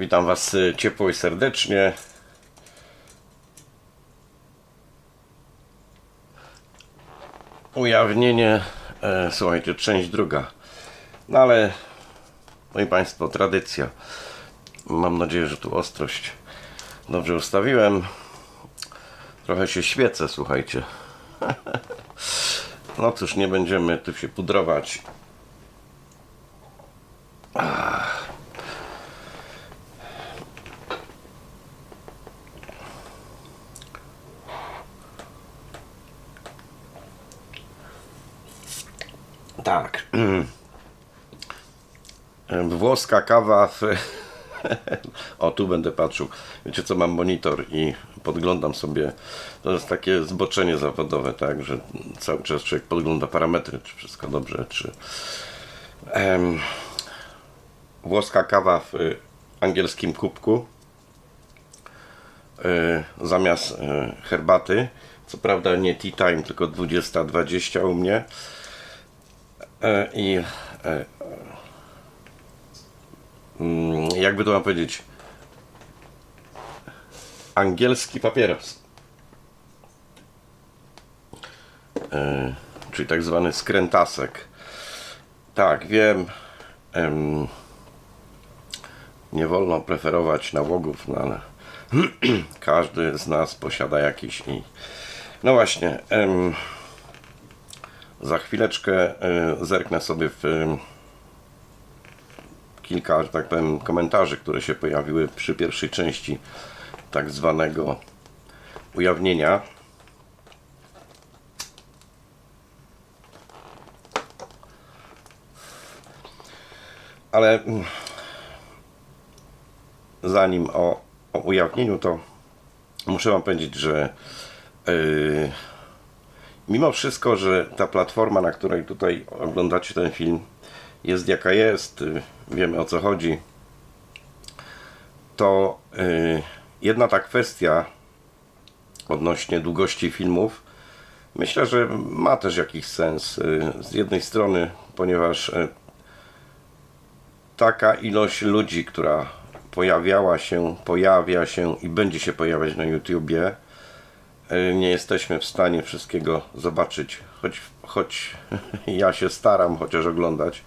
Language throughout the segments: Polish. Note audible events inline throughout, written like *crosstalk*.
Witam Was y, ciepło i serdecznie. Ujawnienie, e, słuchajcie, część druga. No ale, moi Państwo, tradycja. Mam nadzieję, że tu ostrość dobrze ustawiłem. Trochę się świecę, słuchajcie. *laughs* No cóż, nie będziemy tu się pudrować. Tak. Włoska kawa w... *laughs* O, tu będę patrzył. Wiecie co, mam monitor i podglądam sobie. To jest takie zboczenie zawodowe, tak, że cały czas człowiek podgląda parametry, czy wszystko dobrze, czy... Em, włoska kawa w y, angielskim kubku. Y, zamiast y, herbaty. Co prawda nie tea time, tylko 20.20 u mnie. E, I e, jakby to mam powiedzieć, angielski papieros. E, czyli tak zwany skrętasek. Tak, wiem. em, nie wolno preferować nałogów, no ale *clears throat* każdy z nas posiada jakiś i. No właśnie. em, za chwileczkę y, zerknę sobie w kilka, że tak powiem, komentarzy, które się pojawiły przy pierwszej części tak zwanego ujawnienia. Ale mm, zanim o, o ujawnieniu, to muszę Wam powiedzieć, że yy, mimo wszystko, że ta platforma, na której tutaj oglądacie ten film, jest jaka jest, y, wiemy o co chodzi, to y, jedna ta kwestia odnośnie długości filmów, myślę, że ma też jakiś sens. Y, Z jednej strony, ponieważ y, taka ilość ludzi, która pojawiała się, pojawia się i będzie się pojawiać na YouTubie, nie jesteśmy w stanie wszystkiego zobaczyć, choć, choć *laughs* ja się staram chociaż oglądać.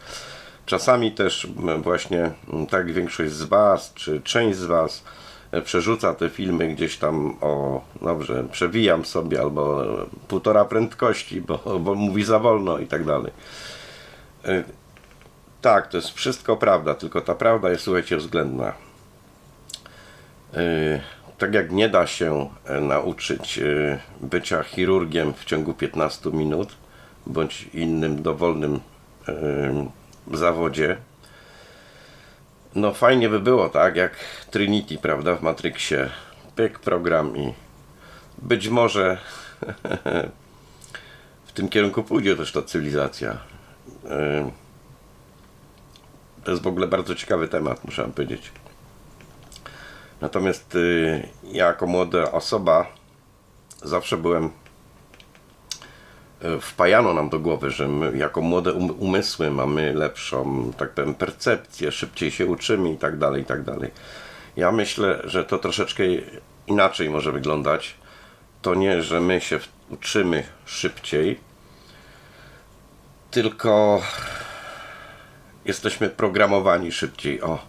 Czasami też właśnie tak większość z Was, czy część z Was e, przerzuca te filmy gdzieś tam o, dobrze, przewijam sobie albo e, półtora prędkości, bo, bo mówi za wolno i tak dalej. E, Tak, to jest wszystko prawda, tylko ta prawda jest, słuchajcie, względna. Yy, tak jak nie da się e, nauczyć e, bycia chirurgiem w ciągu 15 minut, bądź innym dowolnym e, zawodzie, no fajnie by było, tak, jak Trinity, prawda, w Matrixie, pyk program i być może *laughs* w tym kierunku pójdzie też ta cywilizacja. To jest w ogóle bardzo ciekawy temat, muszę wam powiedzieć. Natomiast y, ja jako młoda osoba zawsze byłem wpajano nam do głowy, że my jako młode um- umysły mamy lepszą, tak powiem, percepcję, szybciej się uczymy i tak dalej, i tak dalej. Ja myślę, że to troszeczkę inaczej może wyglądać. To nie, że my się uczymy szybciej, tylko jesteśmy programowani szybciej. O,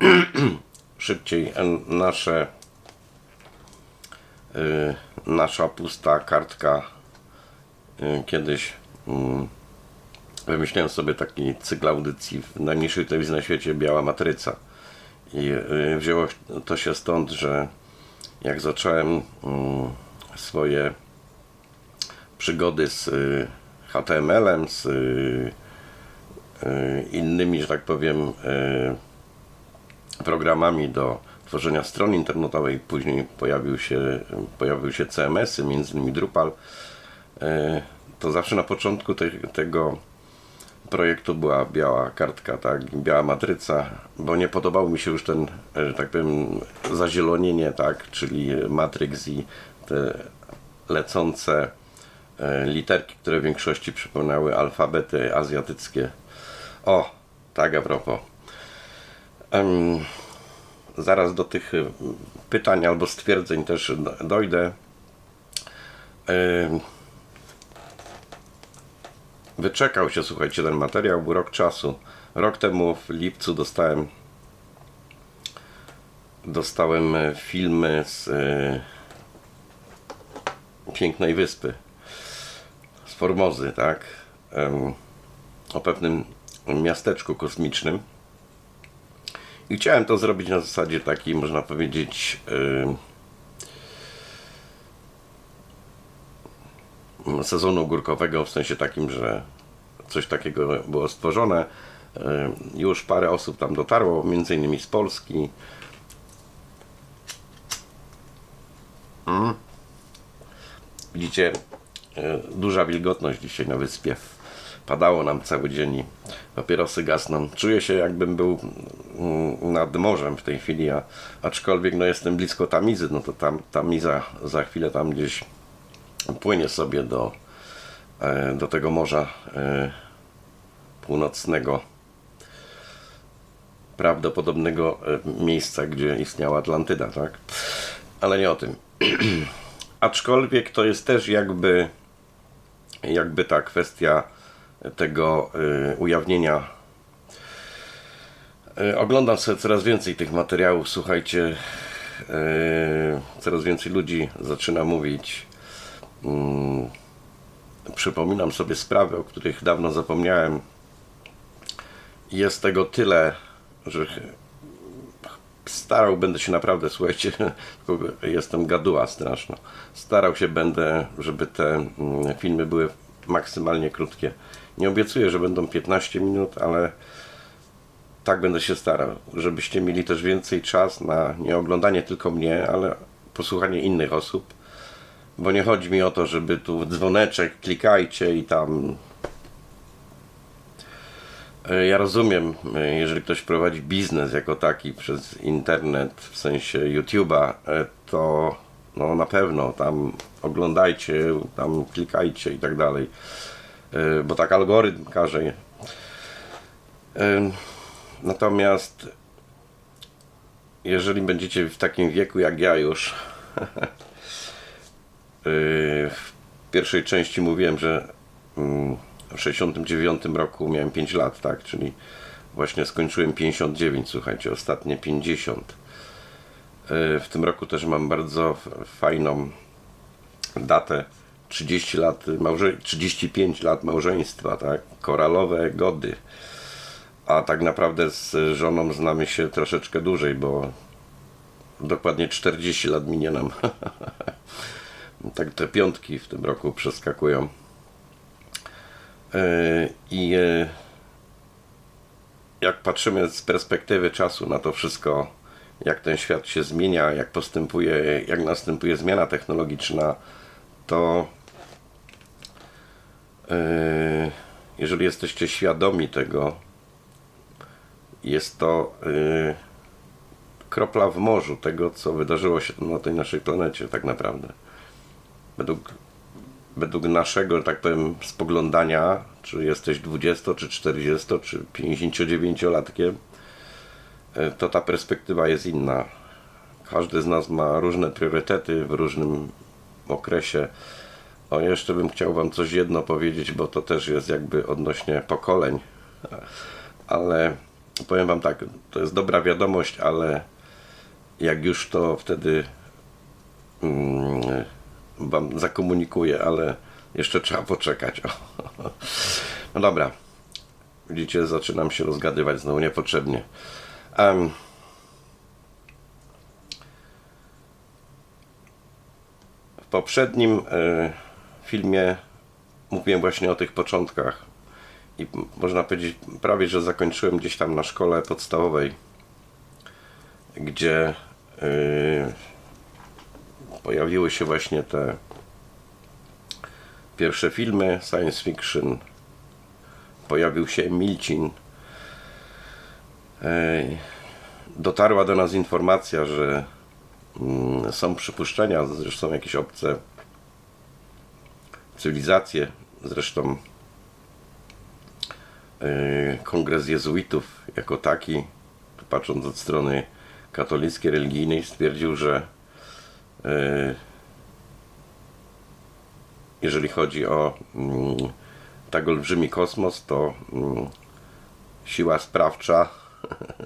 *clears throat* szybciej nasze y, nasza pusta kartka kiedyś mm, wymyśliłem sobie taki cykl audycji w najmniejszej telewizji na świecie Biała Matryca i y, wzięło to się stąd, że jak zacząłem mm, swoje przygody z y, HTML-em, z y, y, innymi, że tak powiem, y, programami do tworzenia strony internetowej. Później pojawił się, pojawił się CMS-y, między innymi Drupal. E, To zawsze na początku te, tego projektu była biała kartka, tak, biała matryca, bo nie podobał mi się już ten, e, tak powiem, zazielonienie, tak, czyli Matrix i te lecące e, literki, które w większości przypominały alfabety azjatyckie. O, tak a propos. Em, zaraz do tych y, pytań albo stwierdzeń też do- dojdę. Ym, Wyczekał się, słuchajcie, ten materiał, był rok czasu. Rok temu w lipcu dostałem dostałem e, filmy z e, pięknej wyspy z Formozy, tak? Em, o pewnym miasteczku kosmicznym. I chciałem to zrobić na zasadzie takiej, można powiedzieć, em, sezonu górkowego, w sensie takim, że coś takiego było stworzone. Em, Już parę osób tam dotarło, między innymi z Polski. Widzicie, e, duża wilgotność dzisiaj na wyspie. Padało nam cały dzień i papierosy gasną. Czuję się jakbym był mm, nad morzem w tej chwili, a aczkolwiek no, jestem blisko Tamizy, no to tam Tamiza za chwilę tam gdzieś płynie sobie do, e, do tego morza e, północnego prawdopodobnego e, miejsca, gdzie istniała Atlantyda, tak? Ale nie o tym. *clears throat* Aczkolwiek to jest też jakby jakby ta kwestia tego ujawnienia. Oglądam sobie coraz więcej tych materiałów, słuchajcie, coraz więcej ludzi zaczyna mówić. Mm, przypominam sobie sprawy, o których dawno zapomniałem. Jest tego tyle, że starał będę się naprawdę, *laughs* słuchajcie, jestem gaduła straszna. Starał się będę, żeby te mm, filmy były maksymalnie krótkie. Nie obiecuję, że będą 15 minut, ale tak będę się starał, żebyście mieli też więcej czas na nie oglądanie tylko mnie, ale posłuchanie innych osób. Bo nie chodzi mi o to, żeby tu dzwoneczek, klikajcie i tam E, Ja rozumiem, e, jeżeli ktoś prowadzi biznes jako taki przez internet, w sensie YouTube'a, e, to no na pewno tam oglądajcie, tam klikajcie i tak dalej, bo tak algorytm każe. Natomiast jeżeli będziecie w takim wieku jak ja już, *laughs* w pierwszej części mówiłem, że mm, w 69 roku miałem 5 lat, tak, czyli właśnie skończyłem 59, słuchajcie, ostatnie 50. Yy, W tym roku też mam bardzo fajną datę 30 lat małże 35 lat małżeństwa, tak? Koralowe gody. A tak naprawdę z żoną znamy się troszeczkę dłużej, bo dokładnie 40 lat minie nam. *laughs* tak te piątki w tym roku przeskakują. Yy, I yy, jak patrzymy z perspektywy czasu na to wszystko, jak ten świat się zmienia, jak postępuje, jak następuje zmiana technologiczna, to yy, jeżeli jesteście świadomi tego, jest to kropla w morzu tego, co wydarzyło się na tej naszej planecie, tak naprawdę. Według według naszego, tak powiem, spoglądania, czy jesteś 20, czy 40, czy 59-latkiem, e, to ta perspektywa jest inna. Każdy z nas ma różne priorytety w różnym okresie. O, jeszcze bym chciał Wam coś jedno powiedzieć, bo to też jest jakby odnośnie pokoleń. Ale powiem Wam tak, to jest dobra wiadomość, ale jak już to wtedy mm, wam zakomunikuję, ale jeszcze trzeba poczekać. *laughs* No dobra. Widzicie, zaczynam się rozgadywać znowu niepotrzebnie. Em, w poprzednim e, filmie mówiłem właśnie o tych początkach. I można powiedzieć, prawie że zakończyłem gdzieś tam na szkole podstawowej, gdzie e, pojawiły się właśnie te pierwsze filmy science fiction. Pojawił się Milcin. Dotarła do nas informacja, że mm, są przypuszczenia, zresztą jakieś obce cywilizacje, zresztą yy, kongres jezuitów jako taki, patrząc od strony katolickiej, religijnej stwierdził, że jeżeli chodzi o mm, tak olbrzymi kosmos, to mm, siła sprawcza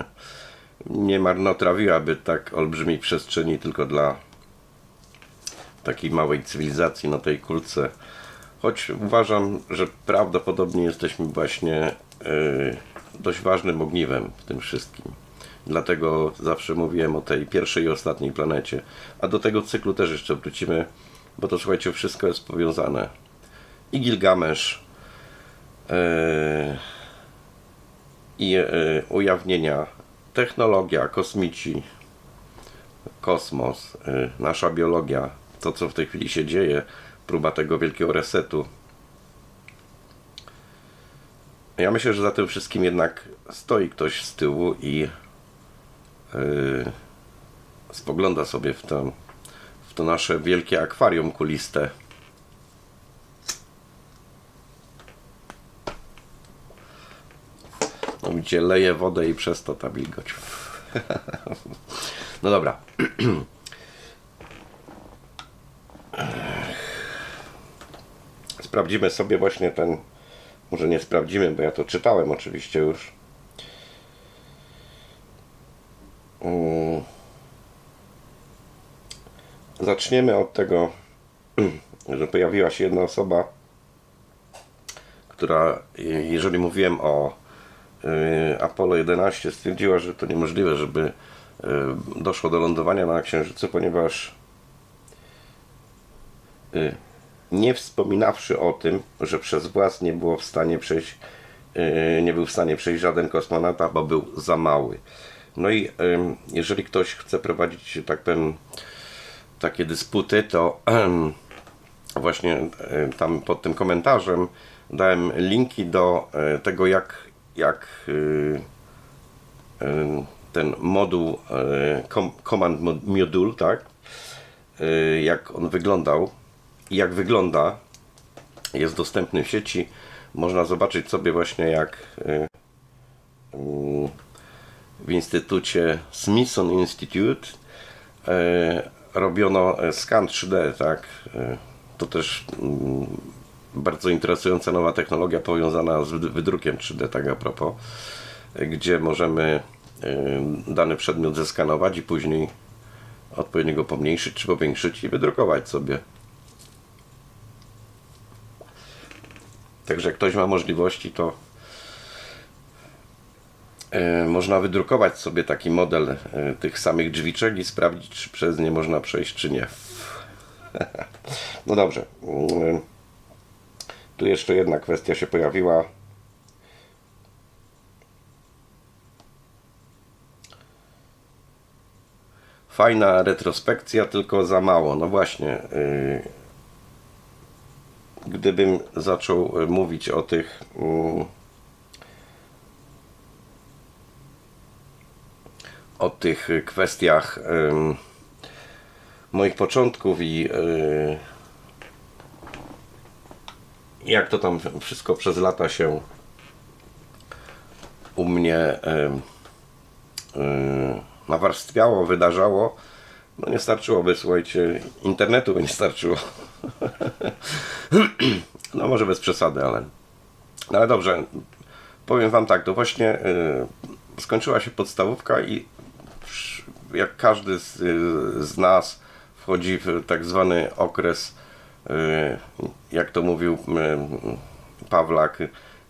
*laughs* nie marnotrawiłaby tak olbrzymiej przestrzeni tylko dla takiej małej cywilizacji na tej kulce. Choć uważam, że prawdopodobnie jesteśmy właśnie y, dość ważnym ogniwem w tym wszystkim. Dlatego zawsze mówiłem o tej pierwszej i ostatniej planecie. A do tego cyklu też jeszcze wrócimy, bo to słuchajcie, wszystko jest powiązane. I Gilgamesz, y, i y, ujawnienia, technologia, kosmici, kosmos, y, nasza biologia, to co w tej chwili się dzieje, próba tego wielkiego resetu. Ja myślę, że za tym wszystkim jednak stoi ktoś z tyłu i yy, spogląda sobie w to, w to nasze wielkie akwarium kuliste. No widzicie, leje wodę i przez to ta wilgoć. *laughs* No dobra. *clears throat* Sprawdzimy sobie właśnie ten. Może nie sprawdzimy, bo ja to czytałem oczywiście już. Mm. Zaczniemy od tego, *clears throat* że pojawiła się jedna osoba, która, jeżeli mówiłem o y, Apollo 11, stwierdziła, że to niemożliwe, żeby y, doszło do lądowania na Księżycu, ponieważ y, nie wspominawszy o tym, że przez włas nie było w stanie przejść, nie był w stanie przejść żaden kosmonauta, bo był za mały. No i jeżeli ktoś chce prowadzić, tak powiem, takie dysputy, to właśnie tam pod tym komentarzem dałem linki do yy, tego, jak, jak yy, yy, ten moduł, com, command module, tak, jak on wyglądał i jak wygląda, jest dostępny w sieci. Można zobaczyć sobie właśnie jak y, y, w Instytucie Smithson Institute y, robiono skan 3D, tak? To też mm, bardzo interesująca nowa technologia powiązana z wydrukiem 3D, tak a propos, gdzie możemy dany przedmiot zeskanować i później odpowiednio go pomniejszyć czy powiększyć i wydrukować sobie. Także jak ktoś ma możliwości, to e, można wydrukować sobie taki model e, tych samych drzwiczek i sprawdzić, czy przez nie można przejść, czy nie. *laughs* No dobrze. Mm, tu jeszcze jedna kwestia się pojawiła. Fajna retrospekcja, tylko za mało. No właśnie. Gdybym zaczął e, mówić o tych o tych kwestiach moich początków i jak to tam wszystko przez lata się u mnie nawarstwiało, wydarzało, no nie starczyłoby, słuchajcie, internetu by nie starczyło. *clears throat* no może bez przesady, ale... No ale dobrze, powiem Wam tak, to właśnie skończyła się podstawówka i jak każdy z, yy, z nas wchodzi w tak zwany okres, yy, jak to mówił Pawlak,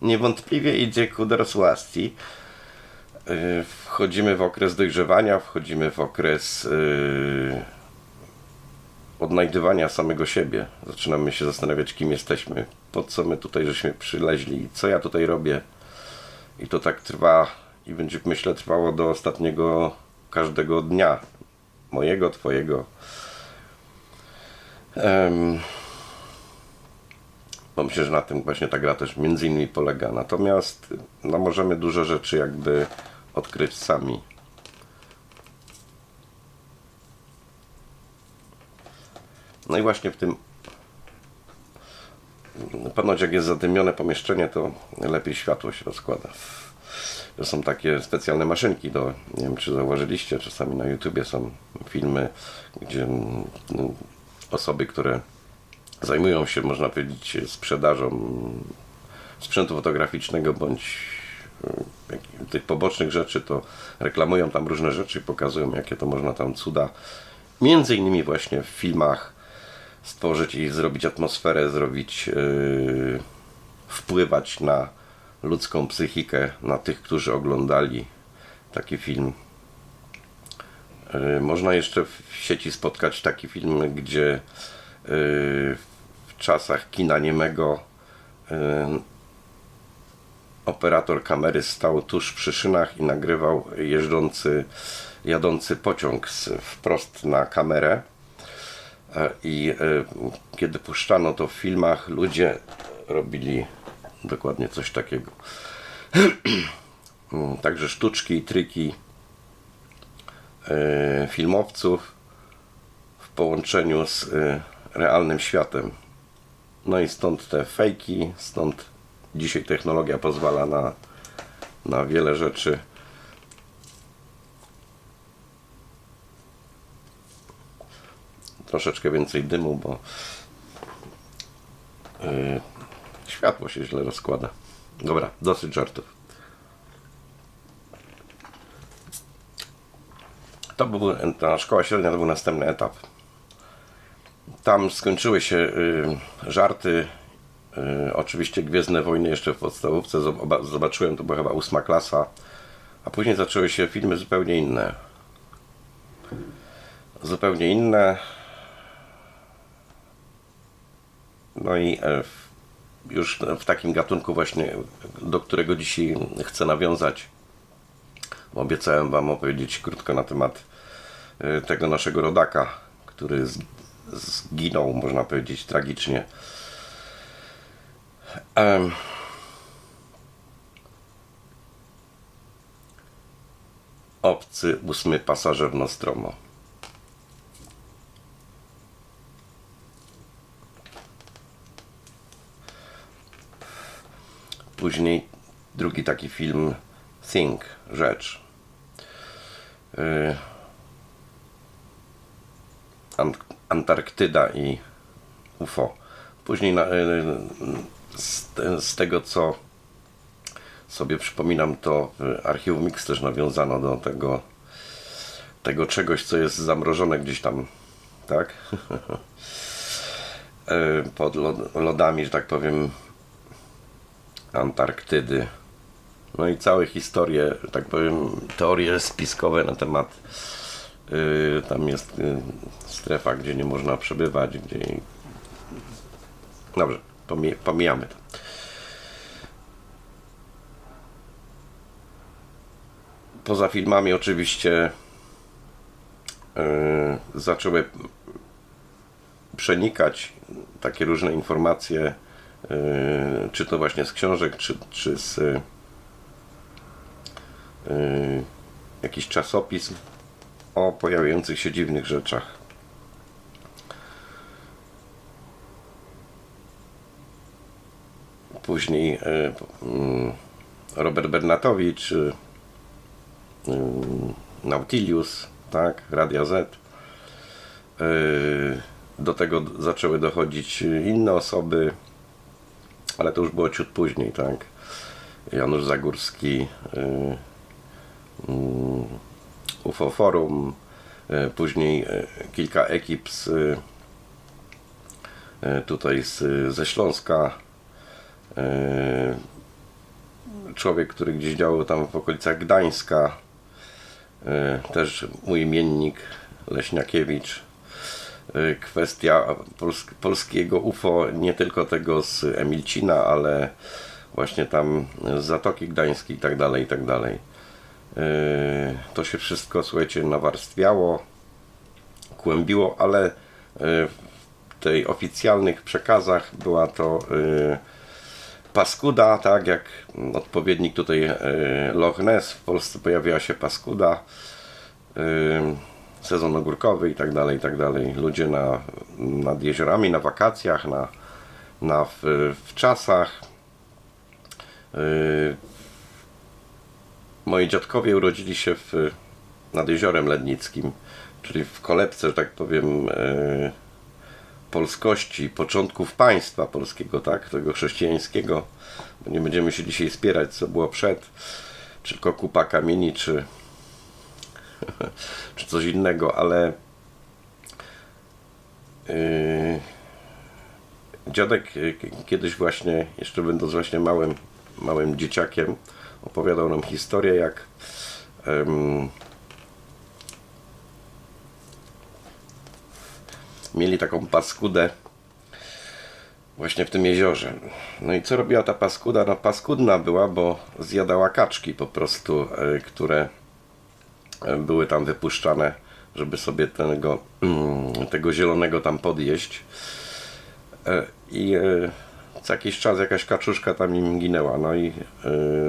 niewątpliwie idzie ku dorosłości. Wchodzimy w okres dojrzewania, wchodzimy w okres odnajdywania samego siebie. Zaczynamy się zastanawiać, kim jesteśmy, po co my tutaj żeśmy przyleźli, co ja tutaj robię. I to tak trwa i będzie, myślę, trwało do ostatniego każdego dnia. Mojego, twojego. Um, bo myślę, że na tym właśnie ta gra też między innymi polega. Natomiast no, możemy dużo rzeczy jakby odkryć sami. No i właśnie w tym ponoć jak jest zadymione pomieszczenie, to lepiej światło się rozkłada. Są takie specjalne maszynki do, nie wiem czy zauważyliście, czasami na YouTubie są filmy, gdzie mm, osoby, które zajmują się, można powiedzieć, sprzedażą sprzętu fotograficznego bądź jak- tych pobocznych rzeczy, to reklamują tam różne rzeczy, pokazują jakie to można tam cuda. Między innymi właśnie w filmach stworzyć i zrobić atmosferę, zrobić, yy, wpływać na ludzką psychikę, na tych, którzy oglądali taki film. Yy, Można jeszcze w sieci spotkać taki film, gdzie yy, w czasach kina niemego yy, operator kamery stał tuż przy szynach i nagrywał jeżdżący, jadący pociąg wprost na kamerę. I kiedy puszczano to w filmach, ludzie robili dokładnie coś takiego. *clears throat* Także sztuczki i triki e, filmowców w połączeniu z e, realnym światem. No i stąd te fejki, stąd dzisiaj technologia pozwala na, na wiele rzeczy. Troszeczkę więcej dymu, bo yy, światło się źle rozkłada. Dobra, dosyć żartów. To był, ta szkoła średnia to był następny etap. Tam skończyły się y, żarty. Y, oczywiście Gwiezdne Wojny jeszcze w podstawówce zoba- zobaczyłem, to była chyba ósma klasa. A później zaczęły się filmy zupełnie inne. Zupełnie inne. No i w, już w takim gatunku właśnie, do którego dzisiaj chcę nawiązać. Bo Obiecałem Wam opowiedzieć krótko na temat e, tego naszego rodaka, który zginął, można powiedzieć, tragicznie. Em. Obcy ósmy pasażer Nostromo. Później drugi taki film Think, Rzecz. Y, Ant- Antarktyda i UFO. Później na, y, z, te- z tego co sobie przypominam, to w archiwum Mix też nawiązano do tego, tego czegoś, co jest zamrożone gdzieś tam, tak? *laughs* Y, Pod lod- lodami, że tak powiem, Antarktydy. No i całe historie, tak powiem, teorie spiskowe na temat. Yy, tam jest yy, strefa, gdzie nie można przebywać, gdzie. Dobrze, pomij, pomijamy to. Poza filmami, oczywiście, yy, zaczęły przenikać takie różne informacje, czy to właśnie z książek, czy, czy z yy, jakiś czasopism o pojawiających się dziwnych rzeczach. Później mm, Robert Bernatowicz, yy, Nautilius, tak, Radia Z. Do tego zaczęły dochodzić inne osoby, ale to już było ciut później, tak. Janusz Zagórski, yy, mm, UFO Forum, yy, później kilka ekip z, tutaj z, ze Śląska. Człowiek, który gdzieś działał tam w okolicach Gdańska. Też mój imiennik Leśniakiewicz. Yy, Kwestia pols- polskiego UFO, nie tylko tego z Emilcina, ale właśnie tam z Zatoki Gdańskiej i tak dalej, i tak dalej. Yy, To się wszystko, słuchajcie, nawarstwiało, kłębiło, ale yy, w tej oficjalnych przekazach była to paskuda, tak jak odpowiednik tutaj Loch Ness, w Polsce pojawiła się paskuda, sezon ogórkowy i tak dalej, i tak dalej. Ludzie na, nad jeziorami, na wakacjach, na, na w, w czasach. Yy, moi dziadkowie urodzili się w, nad Jeziorem Lednickim, czyli w kolebce, że tak powiem, e, polskości, początków państwa polskiego, tak, tego chrześcijańskiego, bo nie będziemy się dzisiaj spierać, co było przed, czy tylko kupa kamieni, czy, *laughs* czy coś innego, ale yy, dziadek yy, kiedyś właśnie, jeszcze będąc właśnie małym, małym dzieciakiem, opowiadał nam historię, jak em, mieli taką paskudę właśnie w tym jeziorze. No i co robiła ta paskuda? No paskudna była, bo zjadała kaczki po prostu, e, które były tam wypuszczane, żeby sobie tego, tego zielonego tam podjeść. E, I e, co jakiś czas jakaś kaczuszka tam im ginęła. No i e,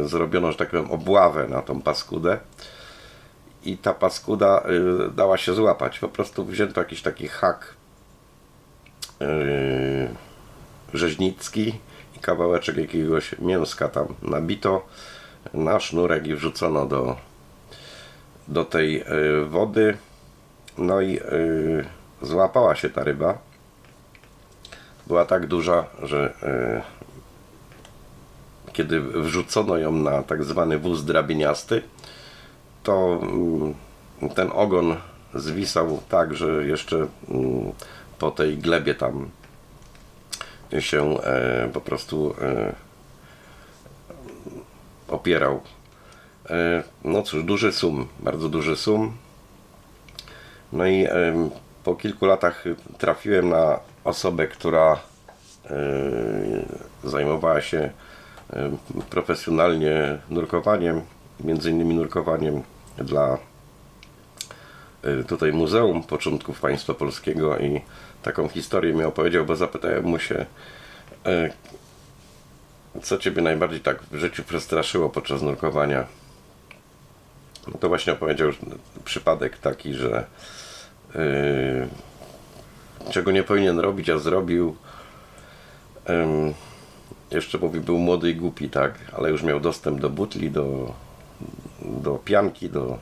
zrobiono, że tak powiem, obławę na tą paskudę. I ta paskuda e, dała się złapać. Po prostu wzięto jakiś taki hak e, rzeźnicki i kawałeczek jakiegoś mięska tam nabito na sznurek i wrzucono do, do tej e, wody. No i e, złapała się ta ryba. Była tak duża, że e, kiedy wrzucono ją na tak zwany wóz drabiniasty, to mm, ten ogon zwisał tak, że jeszcze mm, po tej glebie tam się e, po prostu e, opierał. E, no cóż, duży sum, bardzo duży sum. No i po kilku latach trafiłem na osobę, która e, zajmowała się profesjonalnie nurkowaniem, między innymi nurkowaniem dla e, tutaj Muzeum Początków Państwa Polskiego i taką historię mi opowiedział, bo zapytałem mu się, co Ciebie najbardziej tak w życiu przestraszyło podczas nurkowania. To właśnie opowiedział przypadek taki, że e, czego nie powinien robić, a zrobił. Em, jeszcze mówi, był młody i głupi, tak, ale już miał dostęp do butli, do, do pianki, do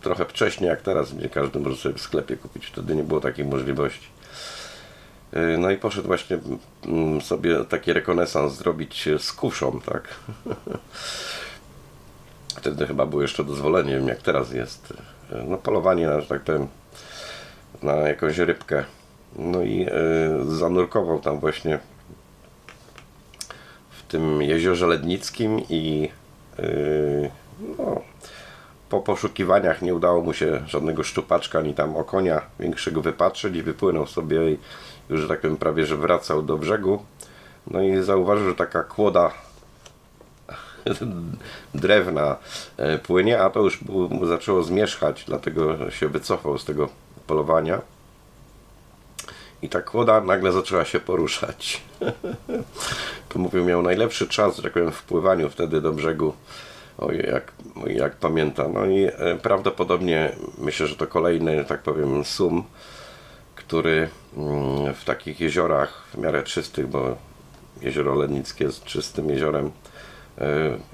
trochę wcześniej jak teraz, gdzie każdy może sobie w sklepie kupić. Wtedy nie było takiej możliwości. Yy, No i poszedł właśnie mm, sobie taki rekonesans zrobić z kuszą, tak. *laughs* Wtedy chyba było jeszcze dozwolenie, nie wiem jak teraz jest. No polowanie, na, że tak powiem, na jakąś rybkę. No i yy, zanurkował tam właśnie w tym jeziorze Lednickim i yy, no, po poszukiwaniach nie udało mu się żadnego szczupaczka ani tam okonia większego wypatrzeć i wypłynął sobie i już, że tak powiem, prawie że wracał do brzegu. No i zauważył, że taka kłoda *laughs* drewna e, płynie, a to już zaczęło zmierzchać, dlatego się wycofał z tego polowania. I ta kłoda nagle zaczęła się poruszać. *laughs* to mówił, miał najlepszy czas, że tak powiem, w pływaniu wtedy do brzegu. Oj, jak, jak pamiętam. No i e, prawdopodobnie myślę, że to kolejny, tak powiem, sum, który mm, w takich jeziorach w miarę czystych, bo jezioro Lednickie jest czystym jeziorem,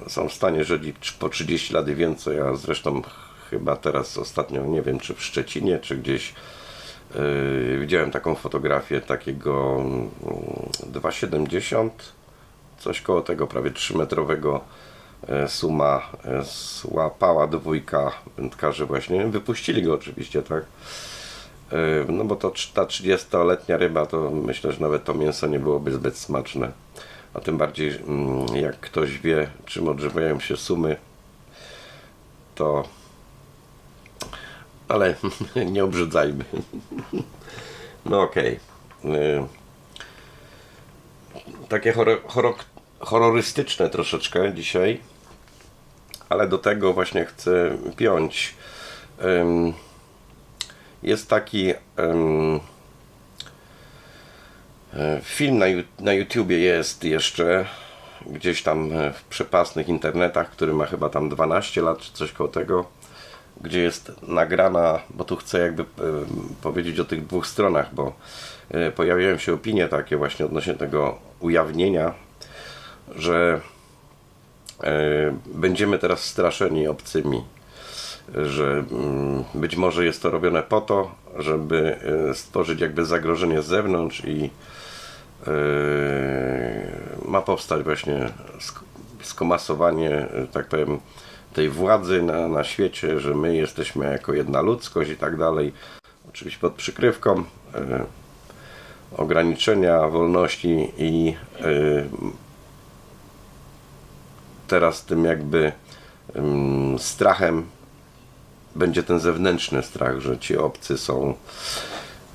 są w stanie żyć po 30 lat i więcej, a zresztą chyba teraz ostatnio, nie wiem, czy w Szczecinie, czy gdzieś Yy, widziałem taką fotografię takiego mm, 2,70 coś koło tego prawie 3-metrowego e, suma e, złapała dwójka wędkarzy właśnie. Wypuścili go oczywiście tak? E, no bo to ta 30-letnia ryba to myślę, że nawet to mięso nie byłoby zbyt smaczne a tym bardziej mm, jak ktoś wie czym odżywiają się sumy to ale *laughs* nie obrzydzajmy. *laughs* No okej. Y, Takie horror, horror, horrorystyczne troszeczkę dzisiaj, ale do tego właśnie chcę piąć. Jest taki film na, na YouTubie jest jeszcze gdzieś tam e, w przepasnych internetach, który ma chyba tam 12 lat czy coś koło tego gdzie jest nagrana, bo tu chcę jakby e, powiedzieć o tych dwóch stronach, bo e, pojawiają się opinie takie właśnie odnośnie tego ujawnienia, że e, będziemy teraz straszeni obcymi, że mm, być może jest to robione po to, żeby e, stworzyć jakby zagrożenie z zewnątrz i e, ma powstać właśnie sk- skomasowanie, e, tak powiem, tej władzy na, na świecie, że my jesteśmy jako jedna ludzkość i tak dalej. Oczywiście pod przykrywką ograniczenia wolności i teraz tym jakby ym, strachem będzie ten zewnętrzny strach, że ci obcy są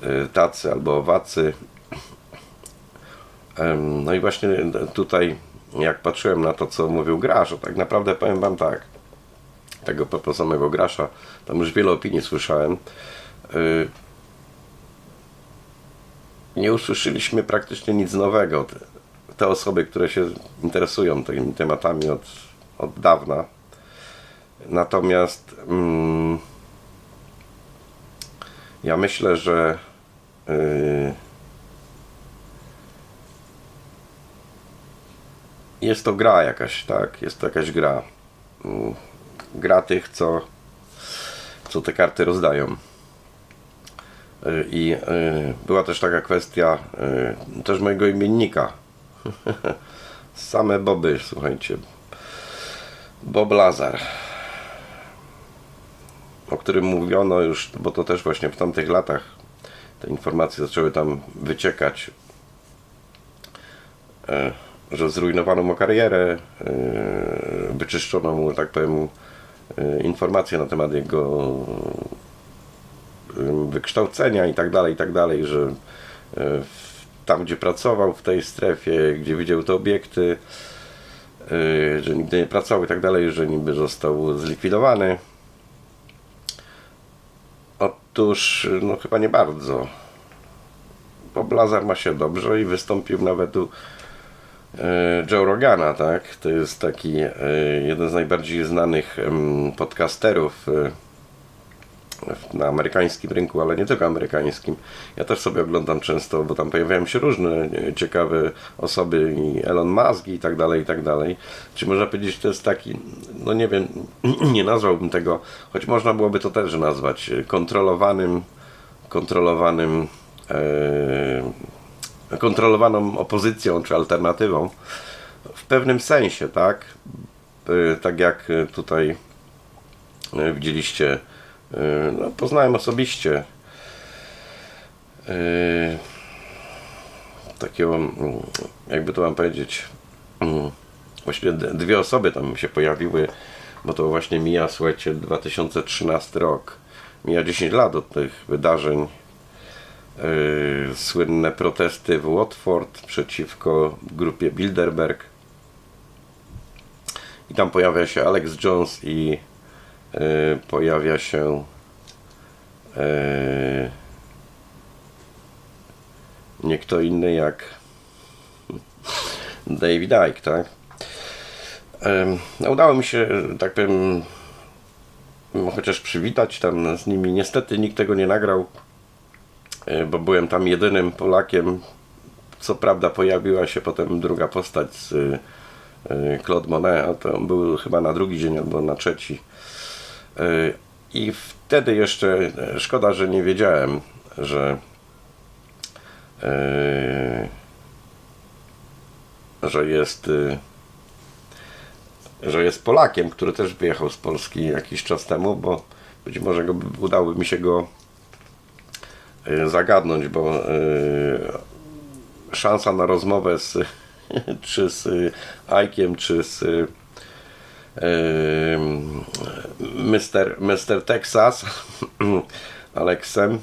y, tacy albo owacy. No i właśnie tutaj, jak patrzyłem na to, co mówił Grasz, tak naprawdę powiem Wam tak, tego samego Grasza, tam już wiele opinii słyszałem. Y, Nie usłyszeliśmy praktycznie nic nowego. Te osoby, które się interesują tymi tematami od, od dawna. Natomiast mm, ja myślę, że y, jest to gra jakaś, tak? Jest to jakaś gra. Mm, Gra tych, co, co te karty rozdają. Y, I y, była też taka kwestia y, też mojego imiennika. *laughs* Same Boby, słuchajcie. Bob Lazar. O którym mówiono już, bo to też właśnie w tamtych latach te informacje zaczęły tam wyciekać. E, że zrujnowano mu karierę, e, wyczyszczono mu, tak powiem, e, informacje na temat jego wykształcenia i tak dalej, i tak dalej, że tam, gdzie pracował w tej strefie, gdzie widział te obiekty, że nigdy nie pracował i tak dalej, że niby został zlikwidowany. Otóż, no chyba nie bardzo. Bob Lazar ma się dobrze i wystąpił nawet u e, Joe Rogana, tak? To jest taki e, jeden z najbardziej znanych podcasterów e, na amerykańskim rynku, ale nie tylko amerykańskim. Ja też sobie oglądam często, bo tam pojawiają się różne e, ciekawe osoby i Elon Musk i tak dalej, i tak dalej. Czy można powiedzieć, że to jest taki, no nie wiem, *clears throat* nie nazwałbym tego, choć można byłoby to też nazwać e, kontrolowanym, kontrolowanym e, kontrolowaną opozycją czy alternatywą w pewnym sensie, tak? E, Tak jak tutaj e, widzieliście, no, poznałem osobiście e, takiego, mm, jakby to mam powiedzieć, mm, właściwie d- dwie osoby tam się pojawiły, bo to właśnie mija, słuchajcie, 2013 rok. Mija 10 lat od tych wydarzeń Yy, słynne protesty w Watford przeciwko grupie Bilderberg. I tam pojawia się Alex Jones i pojawia się yy, nie kto inny jak David Icke, tak? Ym, no, udało mi się, tak powiem, chociaż przywitać tam z nimi. Niestety nikt tego nie nagrał E, bo byłem tam jedynym Polakiem. Co prawda pojawiła się potem druga postać z e, Claude Monet, a to był chyba na drugi dzień albo na trzeci. E, I wtedy jeszcze e, szkoda, że nie wiedziałem, że e, że jest że jest Polakiem, który też wyjechał z Polski jakiś czas temu, bo być może go, udałoby mi się go y, zagadnąć, bo y, szansa na rozmowę z *laughs* czy z y, Ajkiem, czy z y, Mr. Mr. Texas *clears throat* Aleksem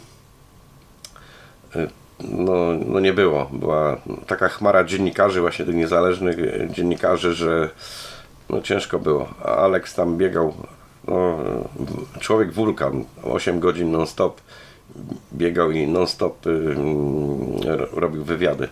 y, no, no nie było. Była taka chmara dziennikarzy, właśnie tych niezależnych dziennikarzy, że no ciężko było. A Alex tam biegał, no, człowiek wulkan, 8 godzin non stop biegał i non stop ro- robił wywiady.